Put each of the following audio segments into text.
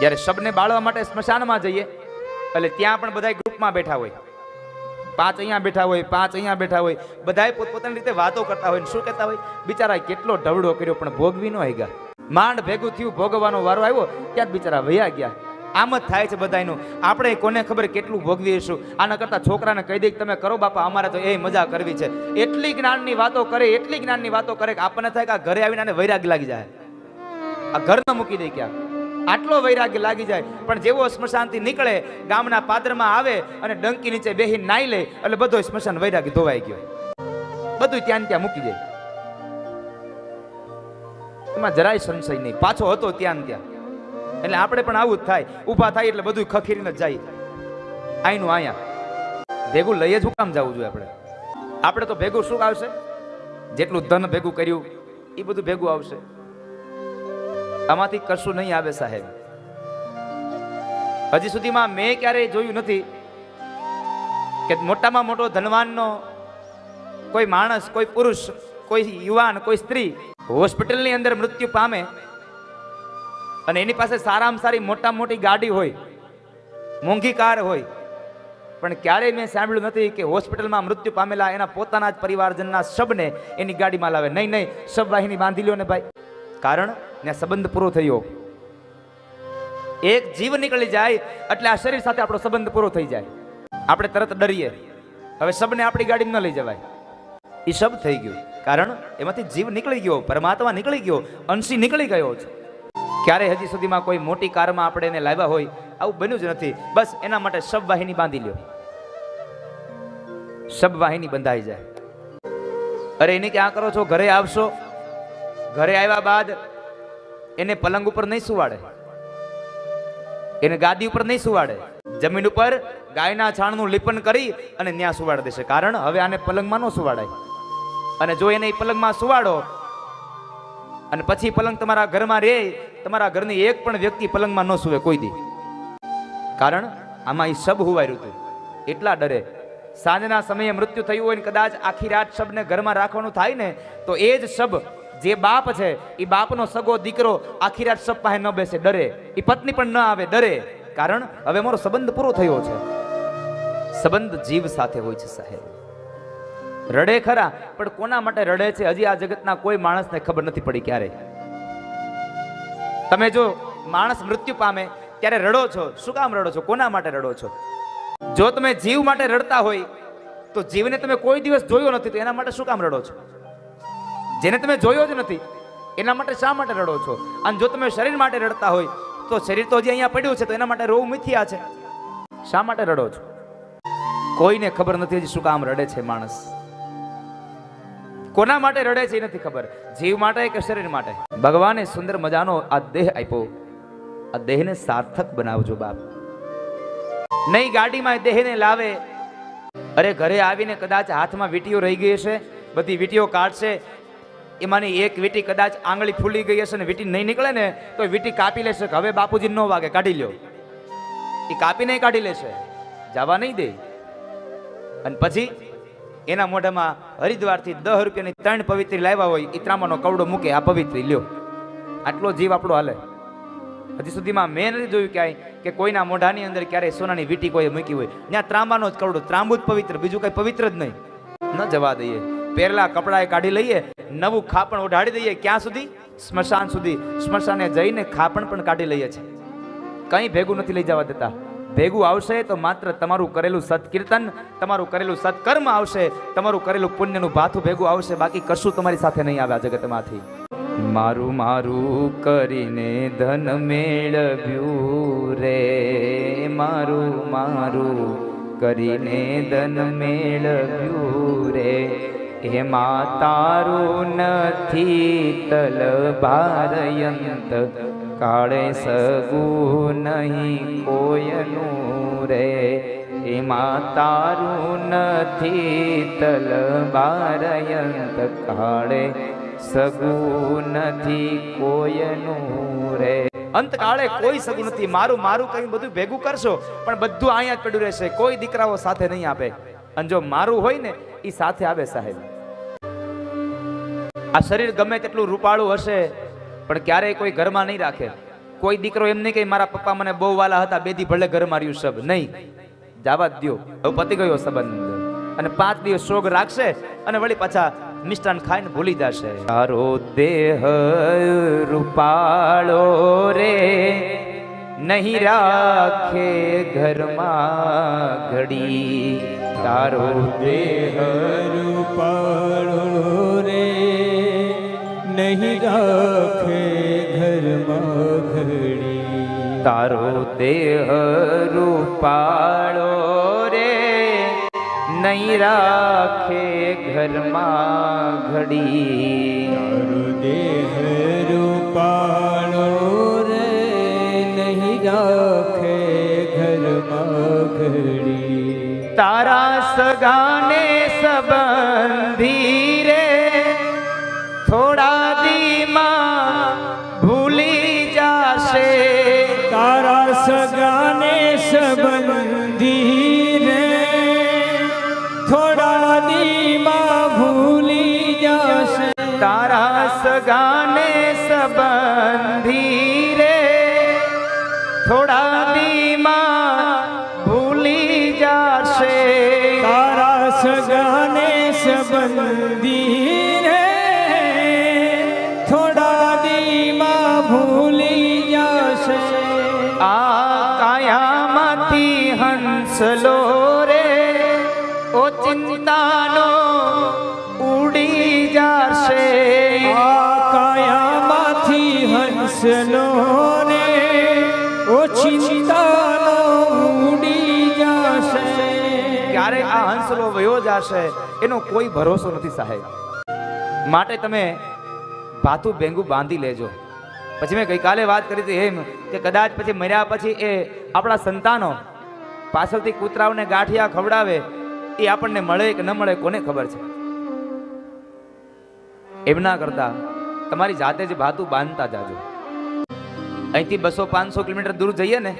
જ્યારે શબને બાળવા માટે સ્મશાનમાં જઈએ, એટલે ત્યાં પણ બધા ગ્રુપમાં બેઠા હોય. પાંચ અહીંયા બેઠા હોય, પાંચ અહીંયા બેઠા હોય. બધાએ પોતપોતાની રીતે વાતો કરતા હોય ને શું કહેતા હોય? બિચારા કેટલો ઢવડો કર્યો, પણ ભોગવી ન ગયા માંડ ભેગું થયું, ભોગવવાનો વારો આવ્યો ત્યાં બિચારા વયા ગયા. આમ જ થાય છે બધાનું આપણે કોને ખબર કેટલું ભોગવીશું આના કરતાં છોકરાને કહી દે કે તમે કરો બાપા, અમારે તો એ મજા કરવી છે. એટલી જ્ઞાનની વાતો કરે, એટલી જ્ઞાનની વાતો કરે કે આપણને થાય કે આ ઘરે આવીને વૈરાગ લાગી જાય. આ ઘર ન મૂકી દે ક્યાં આટલો વૈરાગ્ય લાગી જાય. પણ જેવો સ્મશાનથી નીકળે, ગામના પાદરમાં આવે અને ડંકી નીચે બેહી નાઈ લે, એટલે બધો સ્મશાન વૈરાગ્ય ધોવાઈ ગયો. બધું ત્યાં ત્યાં મૂકી જાય એમાં જરાય સંશય નહીં. પાછો હતો ત્યાં ત્યાં. એટલે આપણે પણ આવું જ થાય. ઊભા થાય એટલે બધું ખખીરીને જ જાય. આઈનું આયા. ભેગું લઈએ જ હું કામ જવું જોઈએ આપણે? આપણે તો ભેગું શું આવશે? જેટલું ધન ભેગું કર્યું એ બધું ભેગું આવશે. આમાંથી કશું નહીં આવે સાહેબ. હજી સુધીમાં મેં ક્યારેય જોયું નથી કે મોટામાં મોટો ધનવાનનો કોઈ માણસ, કોઈ પુરુષ, કોઈ યુવાન, કોઈ સ્ત્રી હોસ્પિટલની અંદર મૃત્યુ પામે અને એની પાસે સારામાં સારી મોટા મોટી ગાડી હોય, મોંઘી કાર હોય, પણ ક્યારેય મેં સાંભળ્યું નથી કે હોસ્પિટલમાં મૃત્યુ પામેલા એના પોતાના જ પરિવારજનના શબને એની ગાડીમાં લાવે. નહીં નહીં, શબ વાહિની બાંધી લ્યો ને ભાઈ. કારણ ને સંબંધ પૂરો થયો. એક જીવ નીકળી જાય એટલે આ શરીર સાથે આપણો સંબંધ પૂરો થઈ જાય. આપણે તરત ડરીએ. હવે શબને આપણી ગાડી ન લઈ જવાય. એ શબ થઈ ગયું. કારણ એમાંથી જીવ નીકળી ગયો, પરમાત્મા નીકળી ગયો, અંશી નીકળી ગયો છે. ક્યારે હજી સુધીમાં કોઈ મોટી કારમાં આપણે એને લાવ્યા હોય, આવું બન્યું જ નથી. બસ એના માટે શબ વાહિની બાંધી લ્યો. શબ વાહિની બંધાઈ જાય. અરે એને ક્યાં કરો છો? ઘરે આવશો ઘરે આવ્યા બાદ એને પલંગ ઉપર નહીં સુવાડે. એને ગાદી ઉપર નહીં સુવાડે. જમીન ઉપર ગાયના છાણનું લીપન કરી અને ત્યાં સુવાડ દેશે. કારણ હવે આને પલંગમાં ન સુવાડાય. અને જો એને પલંગમાં સુવાડો અને પછી પલંગ તમારા ઘરમાં રહે તમારા ઘરની એક પણ વ્યક્તિ પલંગમાં ન સુવે કોઈ દી. કારણ આમાં એ શબ હુવાયું હતું. એટલા ડરે. સાંજના સમયે મૃત્યુ થયું હોય ને કદાચ આખી રાત શબને ઘરમાં રાખવાનું થાય ને, તો એ જ શબ જે બાપ છે એ બાપનો સગો દીકરો આખી રાત પાસે ન બેસે, ડરે. એ પત્ની પણ ન આવે, ડરે. કારણ હવે મારો સંબંધ પૂરો થયો છે. સંબંધ જીવ સાથે હોય છે, સાહેબ. રડે ખરા, પણ કોના માટે રડે છે, હજી આ જગતના કોઈ માણસને ખબર નથી પડી ક્યારે. તમે જો માણસ મૃત્યુ પામે, ત્યારે રડો છો. શું કામ રડો છો? કોના માટે રડો છો? જો તમે જીવ માટે રડતા હોય, તો જીવને તમે કોઈ દિવસ જોયો નથી, તો એના માટે શું કામ રડો છો? જેને તમે જોયો જ નથી, એના માટે શા માટે રડો છો? અને જો તમે શરીર માટે રડતા હોય, તો શરીર તો હજી અહીંયા પડ્યું છે, તો એના માટે રોવું મિથિયા છે. શા માટે રડો છો? કોઈને ખબર નથી હજી શું કામ રડે છે માણસ. કોના માટે રડે છે એ નથી ખબર. જીવ માટે કે શરીર માટે? ભગવાને સુંદર મજાનો આ દેહ આપ્યો. આ દેહને સાર્થક બનાવજો બાપ. નહીં ગાડીમાં દેહને લાવે. અરે ઘરે આવીને કદાચ હાથમાં વીટીઓ રહી ગઈ હશે, બધી વીટીઓ કાઢશે એમાંની એક વીટી કદાચ આંગળી ફૂલી ગઈ હશે ને વીટી નહીં નીકળે ને, તો વીટી કાપી લેશે હવે બાપુજી નો વાગે, કાઢી લ્યો. એ કાપી નહીં કાઢી લેશે. જવા નહીં દે. અને પછી એના મોઢામાં હરિદ્વારથી દહ રૂપિયાની ત્રણ પવિત્રી લાવ્યા હોય એ ત્રામાનો કવડો મૂકે, આ પવિત્રી લ્યો. આટલો જીવ આપણો હાલે. હજી સુધીમાં મેં નથી જોયું ક્યાંય કે કોઈના મોઢાની અંદર ક્યારેય સોનાની વીટી કોઈ મૂકી હોય. ત્યાં ત્રાંબાનો જ કવડો, ત્રાંબુ જ પવિત્ર, બીજું કઈ પવિત્ર જ નહીં. ન જવા દઈએ. પહેરલા કપડાએ કાઢી લઈએ, નવું ખાપણ ઓઢાડી દઈએ, ક્યાં સુધી? સ્મશાન સુધી. સ્મશાને જઈને ખાપણ પણ કાઢી લઈએ છે કંઈ ભેગું નથી લઈ જવા દેતા. ભેગું આવશે તો માત્ર તમારું કરેલું સત્કીર્તન, તમારું કરેલું સત્કર્મ આવશે, તમારું કરેલું પુણ્યનું ભાથું ભેગું આવશે, બાકી કશું તમારી સાથે નહીં આવે આ જગતમાંથી. મારું મારું કરીને ધન મેળવ્યું રે, મારું મારું કરીને ધન મેળવ્યું રે. એમાં તારું નથી તલભારયંત કાળે સગું નહીં કોયનું રે. એમાં તારું નથી તલભારયંત કાળે સગું નથી કોયનું રે. અંતકાળે કોઈ સગું નથી. મારું મારું કઈ બધું ભેગું કરશો, પણ બધું અહીંયા જ પડ્યું રહેશે. કોઈ દીકરાઓ સાથે નહીં આપે. અને જો મારું હોય ને એ સાથે આવે સાહેબ. આ શરીર ગમે તેટલું રૂપાળું હશે, પણ ક્યારેય કોઈ ઘરમાં નહીં રાખે. કોઈ દીકરો એમ નહીં કે મારા પપ્પા મને બહુ વાલા હતા, બેદી ભલે ઘર માર્યું સબ. નહીં. જવા દો હવે પતી ગયો સંબંધ અને પાંચ દિવસ શોગ રાખશે અને વળી પાછા મિષ્ટાન ખાઈને ભૂલી જશે. તારો દેહ રૂપાળો રે, નહીં રાખે ઘરમાં ઘડી. તારો દેહ રૂપાળો રે. નહીં રાખે ઘરમાં ઘડી તારો દેહ રૂપાળો રે. નહીં રાખે ઘરમાં ઘડી તારો દેહ રૂપાળો રે. નહીં રાખે ઘરમાં ઘડી તારા સગાને સંબંધી રે થોડા દીમાં ભૂલી જાશે તારા સગાને સંબંધી રે થોડા દીમાં ભૂલી જાશે આ કાયામાંથી હંસલો જાશે એનો કોઈ ભરોસો નથી સાહેબ. માટે તમે ભાથું ભેંગું બાંધી લેજો. પછી મેં ગઈકાલે વાત કરી હતી એમ કે કદાચ પછી મર્યા પછી એ આપણા સંતાનો પાછળથી કૂતરાઓને ગાંઠિયા ખવડાવે, એ આપણને મળે કે ન મળે કોને ખબર છે? એમ ના કરતા તમારી જાતે જ ભાતું બાંધતા જાજો. અહીંથી બસો પાંચસો કિલોમીટર દૂર જઈએ ને,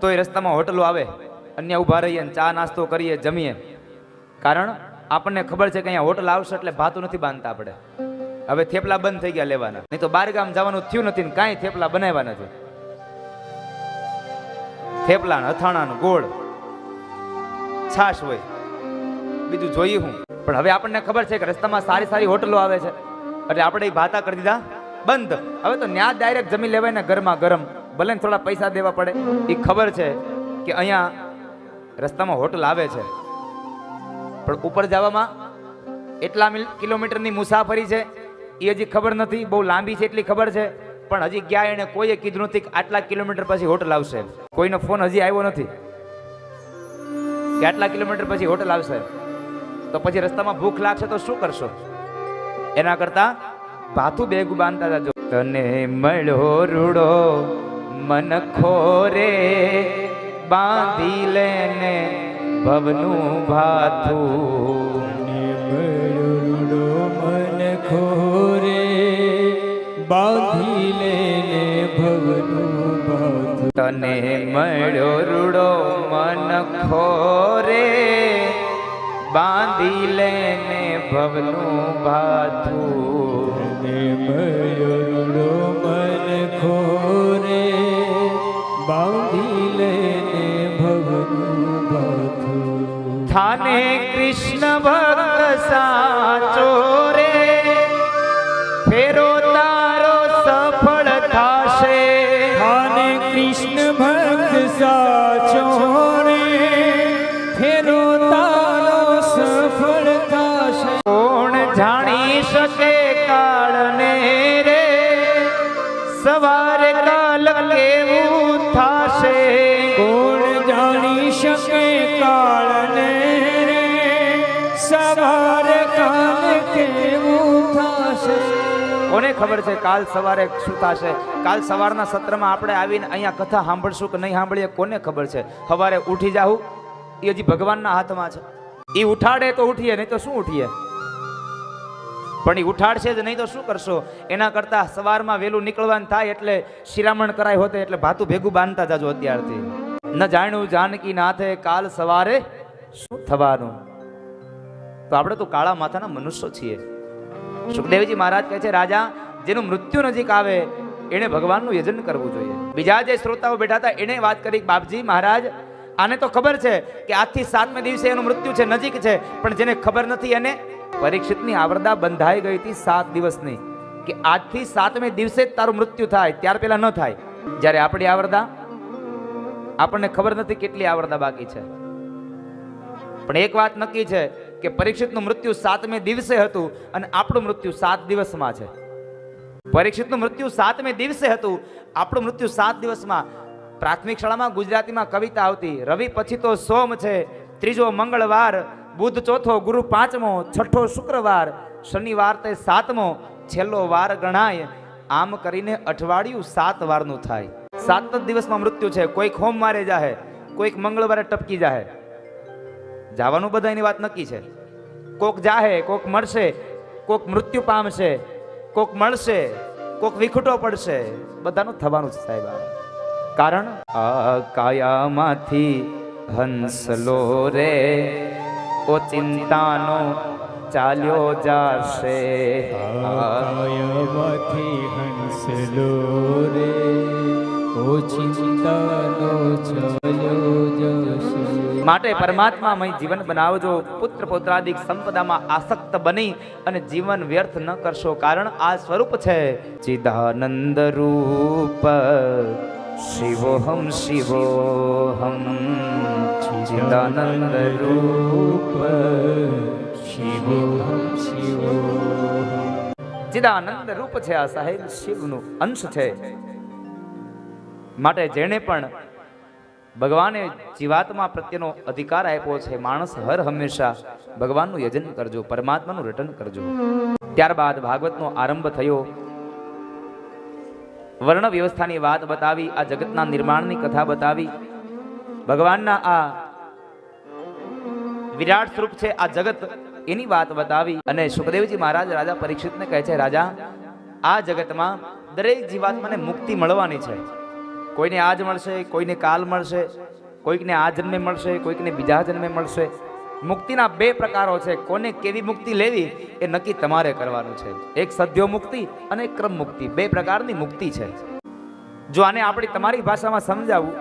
તો એ રસ્તામાં હોટલો આવે, અન્ય ઊભા રહીએ ચા નાસ્તો કરીએ, જમીએ. કારણ આપણને ખબર છે કે અહીંયા હોટલ આવશે એટલે ભાતું નથી બાંધતા આપણે. હવે થેપલા બંધ થઈ ગયા લેવાના. નહીં તો બાર ગામ જવાનું થયું નથી કાંઈ થેપલા બનાવ્યા નથી. થેપલા ને અથાણા ગોળ. છાશ હોય. બીજું જોઈએ હું. પણ હવે આપણને ખબર છે કે રસ્તામાં સારી સારી હોટલો આવે છે. એટલે આપણે ભાતા કરી દીધા. બંધ. હવે તો ન્યા ડાયરેક્ટ જમી લેવાય ને ગરમા ગરમ. ભલે થોડા પૈસા દેવા પડે. એ ખબર છે કે અહીંયા રસ્તામાં હોટલ આવે છે. પણ ઉપર જવામાં એટલા કિલોમીટરની મુસાફરી છે. એ હજી ખબર નથી, બહુ લાંબી છે એટલી ખબર છે. પણ હજી ગયા એને કોઈએ કીધું નથી કે આટલા કિલોમીટર પછી હોટલ આવશે. કોઈનો ફોન હજી આવ્યો નથી. કે આટલા કિલોમીટર પછી હોટલ આવશે. તો પછી રસ્તામાં ભૂખ લાગશે તો શું કરશો? એના કરતા ભાથું બેગું બાંધતા જાજો. તને મળ્યો રૂડો, મન ખોરે, બાંધી લેને ભવનું ભાથું. મળ્યો મન ખોરે બાંધી લે ભવનું ભાથું. તને મળ્યો રૂડો મન ખોરે બાંધી લેને ભવનું ભાથું. મળ્યો મન ખોરે થાને કૃષ્ણ ભક્ત સાચો રે ફેરો તારો સફળ થાશે. થાને કૃષ્ણ ભક્ત સાચો રે ફેરો તારો સફળ થશે. કોણ જાણી શકે કાળને રે? સવારે કાલ કેવું કોને ખબર છે, કાલ સવારે શું થશે? કાલ સવારના સત્રમાં આપણે આવીને અહીંયા કથા સાંભળશું કે નહીં સાંભળીએ, કોને ખબર છે? સવારે ઉઠી જાવું એ હજી ભગવાનના હાથમાં છે. એ ઉઠાડે તો ઉઠીએ, નહીં તો શું ઉઠીએ? પણ એ ઉઠાડશે જ નહીં તો શું કરશો? એના કરતા સવારમાં વહેલું નીકળવાનું થાય એટલે શિરામણ કરાય હોતે એટલે ભાતું ભેગું બાંધતા જાજો અત્યારથી. ન જાણ્યું જાનકી નાથે કાલ સવારે શું થવાનું? તો આપણે તો કાળા માથાના મનુષ્યો છીએ. સુખદેવજી મહારાજ કહે છે, રાજા, જેનું મૃત્યુ નજીક આવે એણે ભગવાનનું યજન કરવું જોઈએ. બીજા જે શ્રોતાઓ બેઠા હતા એણે વાત કરી, બાપજી, મહારાજ, આને તો ખબર છે કે આજથી સાતમે દિવસે એનું મૃત્યુ છે, નજીક છે, પણ જેને ખબર નથી, એને પરીક્ષિતની આવરદા બંધાઈ ગઈ હતી સાત દિવસની કે આજથી સાતમે દિવસે જ તારું મૃત્યુ થાય, ત્યાર પહેલા ન થાય. જ્યારે આપણી આવરદા, આપણને ખબર નથી કેટલી આવરદા બાકી છે. પણ એક વાત નક્કી છે કે પરીક્ષિતનું મૃત્યુ સાતમે દિવસે હતું અને આપણું મૃત્યુ સાત દિવસમાં છે. પરીક્ષિતનું મૃત્યુ સાતમે દિવસે હતું, આપણું મૃત્યુ સાત દિવસમાં. પ્રાથમિક શાળામાં ગુજરાતીમાં કવિતા આવતી, રવિ પછી તો સોમ છે, ત્રીજો મંગળવાર, બુધ ચોથો ગુરુ પાંચમો, છઠ્ઠો શુક્રવાર, શનિવાર તે સાતમો, છેલ્લો વાર ગણાય. આમ કરીને અઠવાડિયું સાત વારનું થાય. સાત જ દિવસમાં મૃત્યુ છે, કોઈક સોમવારે જાહે, કોઈક મંગળવારે ટપકી જાહે. જવાનું બધાની વાત નક્કી છે. કોક જાહે, કોક મળશે કોક મૃત્યુ પામશે, કોક મળશે, કોક વિખૂટો પડશે. બધાનું થવાનું છે સાહેબ કારણ આ કાયામાંથી હંસલો રે, ઓ ચિંતાનો ચાલ્યો જાશે. કાયામાંથી હંસલો રે, ઓ ચિંતાનો માટે પરમાત્મામય જીવન બનાવજો. પુત્ર પુત્રાદિક સંપદામાં આસક્ત બની અને જીવન વ્યર્થ ન કરશો કારણ આ સ્વરૂપ છે. ચિદાનંદ રૂપ શિવોહમ શિવોહમ. ચિદાનંદ રૂપ શિવોહમ શિવોહમ. ચિદાનંદ રૂપ છે આ સાહેબ શિવનું અંશ છે. માટે જેણે પણ ભગવાને જીવાત્મા પ્રત્યેનો અધિકાર આપ્યો છે. માણસ હર હંમેશા ભગવાનનું યજન કરજો, પરમાત્માનું રટન કરજો. ત્યારબાદ ભાગવતનો આરંભ થયો. વર્ણ વ્યવસ્થાની વાત બતાવી, આ જગતના નિર્માણની કથા બતાવી. ભગવાનના આ વિરાટ સ્વરૂપ છે, આ જગત એની વાત બતાવી અને સુખદેવજી મહારાજ રાજા પરીક્ષિતને કહે છે, રાજા, આ જગતમાં દરેક જીવાત્માને મુક્તિ મળવાની છે. કોઈને આજ મળશે, કોઈને કાલ મળશે, કોઈકને આ જન્મે મળશે, કોઈકને બીજા જન્મે મળશે. મુક્તિના બે પ્રકારો છે. કોને કેવી મુક્તિ લેવી એ નક્કી તમારે કરવાનું છે. એક સદ્યો મુક્તિ અને ક્રમ મુક્તિ. બે પ્રકારની મુક્તિ છે. જો આને આપણી તમારી ભાષામાં સમજાવું,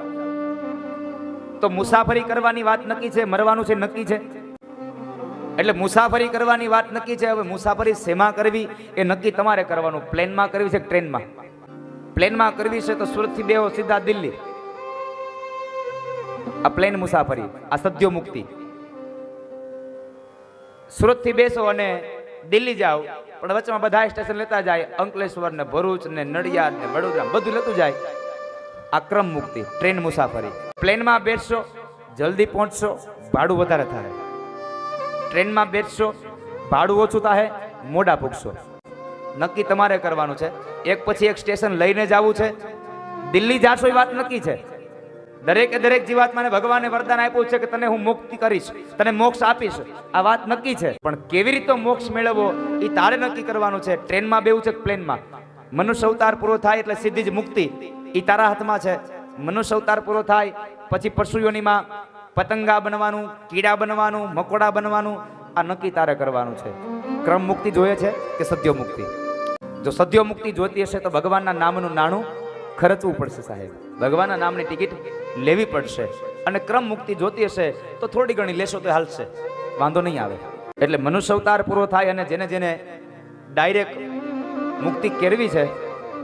તો મુસાફરી કરવાની વાત નક્કી છે, મરવાનું છે, નક્કી છે. એટલે મુસાફરી કરવાની વાત નક્કી છે. હવે મુસાફરી શેમાં કરવી એ નક્કી તમારે કરવાનું. પ્લેનમાં કરવી છે ટ્રેનમાં? પ્લેનમાં કરવી છે તો સુરતથી બેહો સીધા દિલ્હી. આ પ્લેન મુસાફરી, આ સદ્યો મુક્તિ. સુરતથી બેસો અને દિલ્હી જાઓ, પણ વચમાં બધા સ્ટેશન લેતા જાય, અંકલેશ્વર ને ભરૂચ ને નડિયાદ ને વડોદરા, બધું લેતું જાય. આ ક્રમ મુક્તિ, ટ્રેન મુસાફરી. પ્લેનમાં બેસશો, જલ્દી પહોંચશો, ભાડું વધારે થાય. ટ્રેનમાં બેસશો, ભાડું ઓછું થાય, મોડા પૂગશો. નક્કી તમારે કરવાનું છે. એક પછી એક સ્ટેશન લઈને જવું છે. દિલ્હી જાશો એ વાત નક્કી છે. દરેકે દરેક જીવાત્માને ભગવાને વરદાન આપ્યું છે કે તને હું મુક્તિ કરીશ, તને મોક્ષ આપીશ. આ વાત નક્કી છે. પણ કેવી રીતે મોક્ષ મેળવવો એ તારે નક્કી કરવાનું છે. ટ્રેનમાં બેવું છે પ્લેનમાં? મનુષ્ય અવતાર પૂરો થાય એટલે સીધી જ મુક્તિ એ તારા હાથમાં છે. મનુષ્ય અવતાર પૂરો થાય પછી પશુઓનીમાં પતંગા બનવાનું, કીડા બનવાનું, મકોડા બનવાનું, આ નક્કી તારે કરવાનું છે. ક્રમ મુક્તિ જોઈએ છે કે સદ્યો મુક્તિ? જો સદ્યો મુક્તિ જોતી હશે તો ભગવાનના નામનું નાણું ખર્ચવું પડશે સાહેબ. ભગવાનના નામની ટિકિટ લેવી પડશે અને ક્રમ મુક્તિ જોતી હશે તો થોડી ઘણી લેશો તો હાલશે. વાંધો નહીં આવે. એટલે મનુષ્ય અવતાર પૂરો થાય અને જેને જેને ડાયરેક્ટ મુક્તિ કેળવી છે,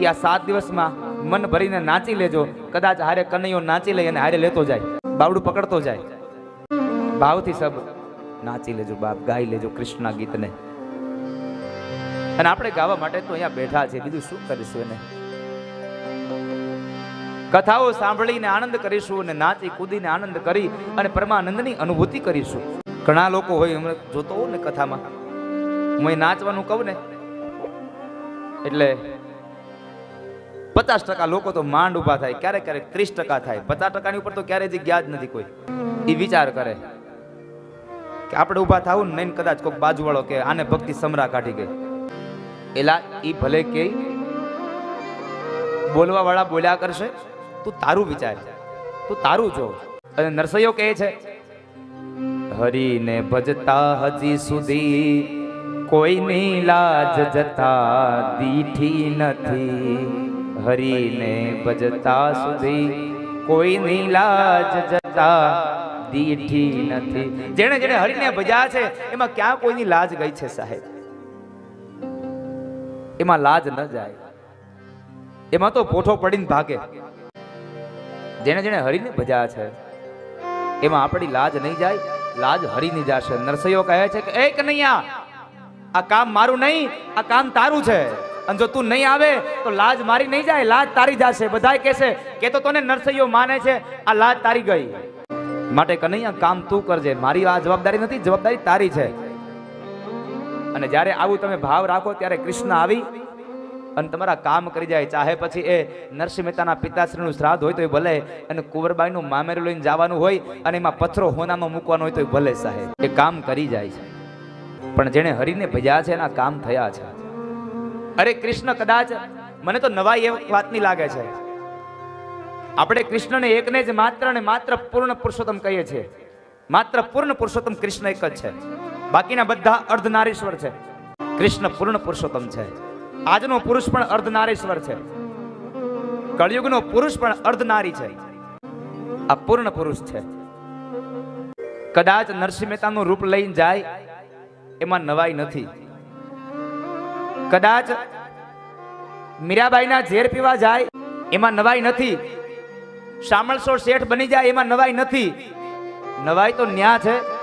એ આ સાત દિવસમાં મન ભરીને નાચી લેજો. કદાચ હારે કનૈયો નાચી લઈ અને હારે લેતો જાય. બાવડું પકડતો જાય. ભાવથી સબ નાચી લેજો, બાપ ગાઈ લેજો કૃષ્ણના ગીતને. અને આપણે ગાવા માટે તો અહીંયા બેઠા છે બીજું શું કરીશું એને? કથાઓ સાંભળીને આનંદ કરીશું અને નાચી કૂદીને આનંદ કરી અને પરમાનંદની અનુભૂતિ કરીશું. ઘણા લોકો હોય હમણાં જોતો હોઉં ને કથામાં. હું નાચવાનું કહું ને, એટલે પચાસ ટકા લોકો તો માંડ ઊભા થાય, ક્યારેક ક્યારેક ત્રીસ ટકા થાય. પચાસ ટકાની ઉપર તો ક્યારેય હજી ગયા જ નથી કોઈ. એ વિચાર કરે કે આપણે ઊભા થવું ને નહીં કદાચ કોઈક બાજુવાળો કે આને ભક્તિ સમરા કાઢી ગઈ. એલા ઈ ભલે કે બોલવા વાળા બોલ્યા કરશે, તું તારું વિચાર, તું તારું જો. અને નરસૈયો કહે છે, હરીને ભજતા હજી સુધી કોઈની લાજ જતા દીઠી નથી. હરીને ભજતા સુધી કોઈની લાજ જતા દીઠી નથી. જેણે જેણે હરીને ભજ્યા છે, એમાં ક્યાં કોઈની લાજ ગઈ છે સાહેબ? એમાં લાજ ન જાય. એમાં તો પોઠો પડીને ભાગે. જેણે જેણે હરીને ભજા છે, એમાં આપણી લાજ નહીં જાય, લાજ હરીની જશે નરસૈયો કહે છે કે, એ કનૈયા, આ કામ મારું નહીં, આ કામ તારું છે. અને જો તું નહીં આવે, તો લાજ મારી નહીં જાય, લાજ તારી જશે. બધાય કહેશે કે તો તને નરસૈયો માને છે, આ લાજ તારી ગઈ. માટે, કનૈયા, કામ તું કરજે. મારી આ જવાબદારી નથી, જવાબદારી તારી છે. અને જ્યારે આવું તમે ભાવ રાખો ત્યારે કૃષ્ણ આવી અને તમારા કામ કરી જાય. ચાહે પછી એ નરસિંહ મહેતાના પિતાશ્રીનું શ્રાદ્ધ હોય તો એ ભલે, અને કુંવરબાઈનું મામેરું લઈને જવાનું હોય, અને એમાં પથ્થરો હોનામાં મૂકવાનો હોય તો એ ભલે સાહેબ. એ કામ કરી જાય છે. પણ જેણે હરીને ભજ્યા છે, એના કામ થયા છે. અરે કૃષ્ણ કદાચ, મને તો નવાઈ એ વાતની લાગે છે. આપણે કૃષ્ણને એકને જ માત્ર ને માત્ર પૂર્ણ પુરુષોત્તમ કહીએ છીએ. માત્ર પૂર્ણ પુરુષોત્તમ કૃષ્ણ એક જ છે. બાકીના બધા અર્ધનારીશ્વર છે. કૃષ્ણ પૂર્ણ પુરુષોત્તમ છે. આજનો પુરુષ પણ અર્ધનારીશ્વર છે. કળિયુગનો પુરુષ પણ અર્ધનારી છે. આ પૂર્ણ પુરુષ છે. કદાચ નરસિંહ મહેતાનું રૂપ લઈને જાય, એમાં નવાઈ નથી. કદાચ મીરાબાઈના ઝેર પીવા જાય, એમાં નવાઈ નથી. શામળસો શેઠ બની જાય, એમાં નવાઈ નથી. નવાઈ તો ન્યા છે.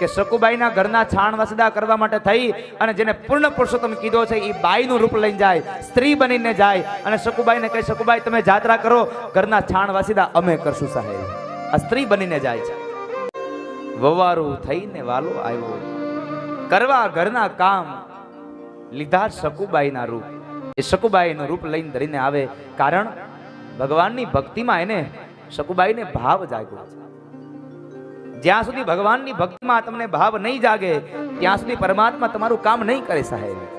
કે શકુબાઈના ઘરના છાણ વસદા કરવા માટે થઈ અને જેને પૂર્ણ પુરુષોત્તમ કીધો છે એ બાઈનું રૂપ લઈને જાય, સ્ત્રી બનીને જાય અને શકુબાઈને કહે, શકુબાઈ, તમે જાત્રા કરો. ઘરના છાણ વાસીદા, અમે કરશું સાહેબ. આ સ્ત્રી બનીને જાય છે. વવારું થઈને વાલો આવ્યો. કરવા ઘરના કામ લીધા શકુબાઈના રૂપ. એ શકુબાઈનું રૂપ લઈને ધરીને આવે. કારણ ભગવાનની ભક્તિમાં એને શકુબાઈને ભાવ જાગ્યો. છે જ્યાં સુધી ભગવાનની ભક્તિમાં તમને ભાવ નહીં જાગે, ત્યાં સુધી પરમાત્મા તમારું કામ નહીં કરે સાહેબ.